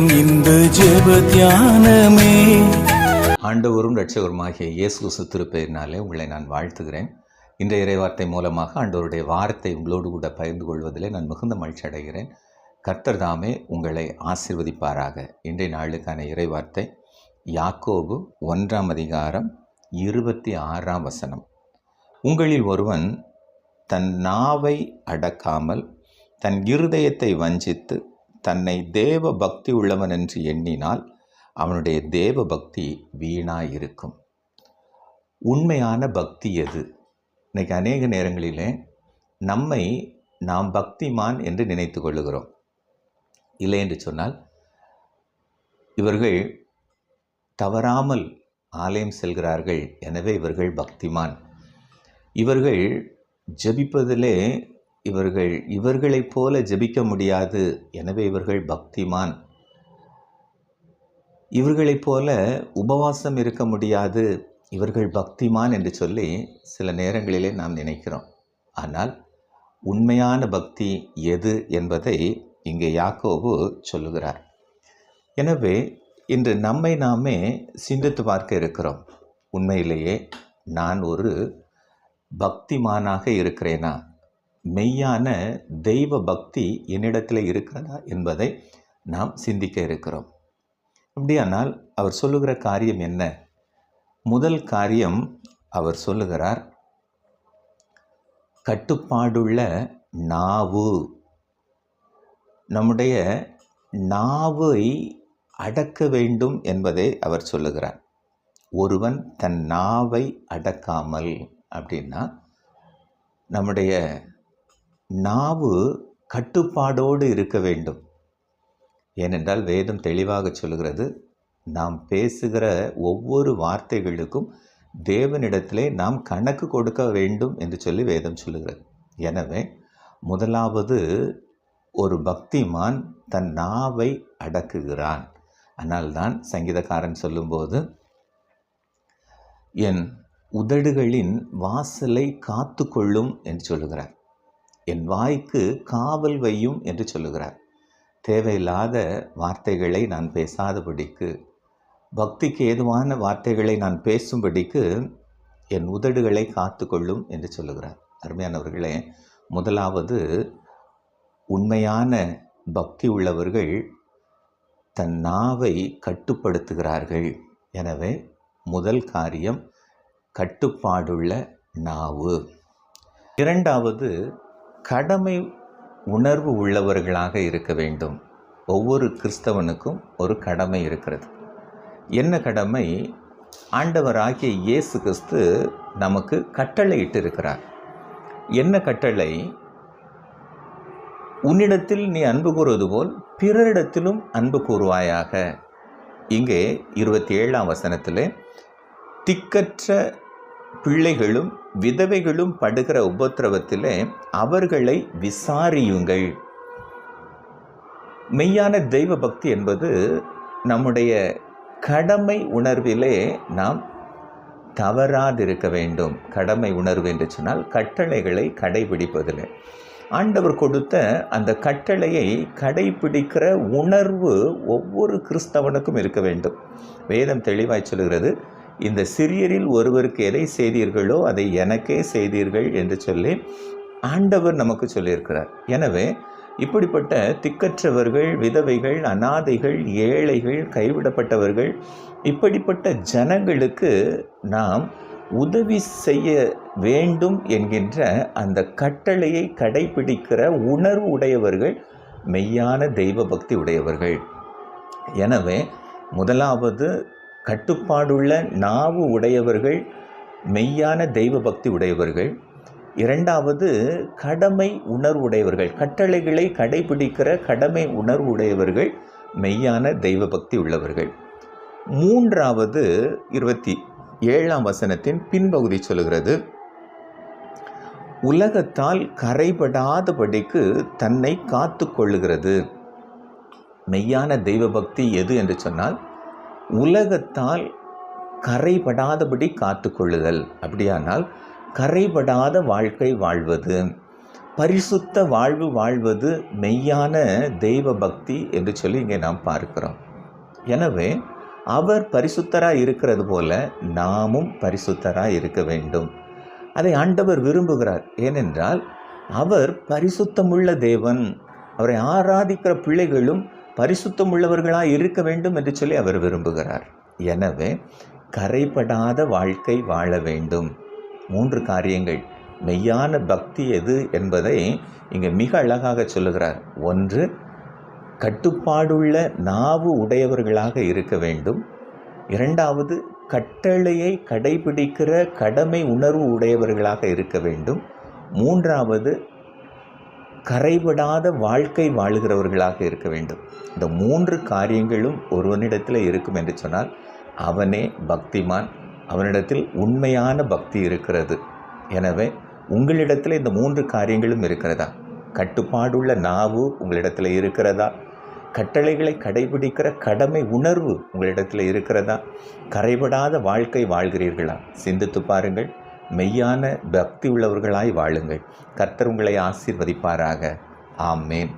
நேரம் இந்த ஜெப தியானமே. ஆண்டவரும் ரட்சகருமாகிய இயேசு கிறிஸ்து திருப்பெயரினாலே உங்களை நான் வாழ்த்துகிறேன். இன்றைய இறைவார்த்தை மூலமாக ஆண்டவருடைய வார்த்தை உங்களோடு கூட பகிர்ந்து கொள்வதிலே நான் மிகுந்த மகிழ்ச்சி அடைகிறேன். கர்த்தர் தாமே உங்களை ஆசிர்வதிப்பாராக. இன்றைய நாளுக்கான இறைவார்த்தை யாக்கோபு ஒன்றாம் அதிகாரம் இருபத்தி ஆறாம் வசனம். உங்களில் ஒருவன் தன் நாவை அடக்காமல் தன் இருதயத்தை வஞ்சித்து தன்னை தேவ பக்தி உள்ளவன் என்று எண்ணினால் அவனுடைய தேவ பக்தி வீணாயிருக்கும். உண்மையான பக்தி எது? இன்னைக்கு அநேக நேரங்களிலே நம்மை நாம் பக்திமான் என்று நினைத்து கொள்ளுகிறோம். இல்லை என்று சொன்னால் இவர்கள் தவறாமல் ஆலயம் செல்கிறார்கள் எனவே இவர்கள் பக்திமான். இவர்கள் ஜெபிப்பதிலே இவர்கள் இவர்களைப் போல ஜெபிக்க முடியாது. எனவே இவர்கள் பக்திமான். இவர்களைப் போல உபவாசம் இருக்க முடியாது. இவர்கள் பக்திமான் என்று சொல்லி சில நேரங்களிலே நாம் நினைக்கிறோம். ஆனால் உண்மையான பக்தி எது என்பதை இங்கே யாக்கோவு சொல்லுகிறார். எனவே இன்று நம்மை நாமே சிந்தித்து பார்க்க இருக்கிறோம். உண்மையிலேயே நான் ஒரு பக்திமானாக இருக்கிறேனா? மெய்யான தெய்வ பக்தி என்னிடத்தில் இருக்கிறதா என்பதை நாம் சிந்திக்க இருக்கிறோம். அப்படியானால் அவர் சொல்லுகிற காரியம் என்ன? முதல் காரியம் அவர் சொல்லுகிறார் கட்டுப்பாடுள்ள நாவு. நம்முடைய நாவை அடக்க வேண்டும் என்பதை அவர் சொல்லுகிறார். ஒருவன் தன் நாவை அடக்காமல் அப்படின்னா நம்முடைய நாவு கட்டுப்பாடோடு இருக்க வேண்டும். ஏனென்றால் வேதம் தெளிவாக சொல்கிறது நாம் பேசுகிற ஒவ்வொரு வார்த்தைகளுக்கும் தேவனிடத்திலே நாம் கணக்கு கொடுக்க வேண்டும் என்று சொல்லி வேதம் சொல்லுகிறது. எனவே முதலாவது ஒரு பக்திமான் தன் நாவை அடக்குகிறான். அதனால்தான் சங்கீதக்காரன் சொல்லும்போது என் உதடுகளின் வாசலை காத்து கொள்ளும் என்று சொல்லுகிறார். என் வாய்க்கு காவல் வையும் என்று சொல்லுகிறார். தேவையில்லாத வார்த்தைகளை நான் பேசாதபடிக்கு பக்திக்கு ஏதுவான வார்த்தைகளை நான் பேசும்படிக்கு என் உதடுகளை காத்துக்கொள்ளும் என்று சொல்லுகிறார். அருமையானவர்களே முதலாவது உண்மையான பக்தி உள்ளவர்கள் தன் நாவை கட்டுப்படுத்துகிறார்கள். எனவே முதல் காரியம் கட்டுப்பாடுள்ள நாவு. இரண்டாவது கடமை உணர்வு உள்ளவர்களாக இருக்க வேண்டும். ஒவ்வொரு கிறிஸ்தவனுக்கும் ஒரு கடமை இருக்கிறது. என்ன கடமை? ஆண்டவராகிய இயேசு கிறிஸ்து நமக்கு கட்டளையிட்டு இருக்கிறார். என்ன கட்டளை? உன்னிடத்தில் நீ அன்பு கூறுவது போல் பிறரிடத்திலும் அன்பு கூறுவாயாக. இங்கே இருபத்தி ஏழாம் வசனத்தில் திக்கற்ற பிள்ளைகளும் விதவைகளும் படுகிற உபத்திரவத்திலே அவர்களை விசாரியுங்கள். மெய்யான தெய்வ பக்தி என்பது நம்முடைய கடமை உணர்விலே நாம் தவறாதிருக்க வேண்டும். கடமை உணர்வு என்று சொன்னால் கட்டளைகளை கடைபிடிப்பதில். ஆண்டவர் கொடுத்த அந்த கட்டளையை கடைபிடிக்கிற உணர்வு ஒவ்வொரு கிறிஸ்தவனுக்கும் இருக்க வேண்டும். வேதம் தெளிவாய் சொல்கிறது இந்த சிறியரில் ஒருவருக்கு எதை செய்தீர்களோ அதை எனக்கே செய்தீர்கள் என்று சொல்லி ஆண்டவர் நமக்கு சொல்லியிருக்கிறார். எனவே இப்படிப்பட்ட திக்கற்றவர்கள் விதவைகள் அனாதைகள் ஏழைகள் கைவிடப்பட்டவர்கள் இப்படிப்பட்ட ஜனங்களுக்கு நாம் உதவி செய்ய வேண்டும் என்கின்ற அந்த கட்டளையை கடைபிடிக்கிற உணர்வு உடையவர்கள் மெய்யான தெய்வ பக்தி உடையவர்கள். எனவே முதலாவது கட்டுப்பாடுள்ள நாவு உடையவர்கள் மெய்யான தெய்வ பக்தி உடையவர்கள். இரண்டாவது கடமை உணர்வுடையவர்கள் கட்டளைகளை கடைபிடிக்கிற கடமை உணர்வுடையவர்கள் மெய்யான தெய்வ பக்தி உள்ளவர்கள். மூன்றாவது இருபத்தி ஏழாம் வசனத்தின் பின்பகுதி சொல்கிறது உலகத்தால் கரைபடாதபடிக்கு தன்னை காத்து கொள்ளுகிறது. மெய்யான தெய்வ பக்தி எது என்று சொன்னால் உலகத்தால் கரைபடாதபடி காத்துக்கொள்ளுதல். அப்படியானால் கரைபடாத வாழ்க்கை வாழ்வது பரிசுத்த வாழ்வு வாழ்வது மெய்யான தெய்வ பக்தி என்று சொல்லி இங்கே நாம் பார்க்கிறோம். எனவே அவர் பரிசுத்தராக இருக்கிறது போல நாமும் பரிசுத்தராக இருக்க வேண்டும். அதை ஆண்டவர் விரும்புகிறார். ஏனென்றால் அவர் பரிசுத்தமுள்ள தேவன். அவரை ஆராதிக்கிற பிள்ளைகளும் பரிசுத்தம் உள்ளவர்களாக இருக்க வேண்டும் என்று சொல்லி அவர் விரும்புகிறார். எனவே கரைபடாத வாழ்க்கை வாழ வேண்டும். மூன்று காரியங்கள். மெய்யான பக்தி எது என்பதை இங்கே மிக அழகாக சொல்லுகிறார். ஒன்று கட்டுப்பாடுள்ள நாவு உடையவர்களாக இருக்க வேண்டும். இரண்டாவது கட்டளையை கடைபிடிக்கிற கடமை உணர்வு உடையவர்களாக இருக்க வேண்டும். மூன்றாவது கரைபடாத வாழ்க்கை வாழுகிறவர்களாக இருக்க வேண்டும். இந்த மூன்று காரியங்களும் ஒருவனிடத்தில் இருக்கும் என்று சொன்னால் அவனே பக்திமான் அவனிடத்தில் உண்மையான பக்தி இருக்கிறது. எனவே உங்களிடத்தில் இந்த மூன்று காரியங்களும் இருக்கிறதா? கட்டுப்பாடுள்ள நாவு உங்களிடத்தில் இருக்கிறதா? கட்டளைகளை கடைபிடிக்கிற கடமை உணர்வு உங்களிடத்தில் இருக்கிறதா? கரைபடாத வாழ்க்கை வாழ்கிறீர்களா? சிந்தித்து பாருங்கள். மெய்யான பக்தி உள்ளவர்களாய் வாழுங்கள். கர்த்தர் உங்களை ஆசீர்வதிப்பாராக. ஆமேன்.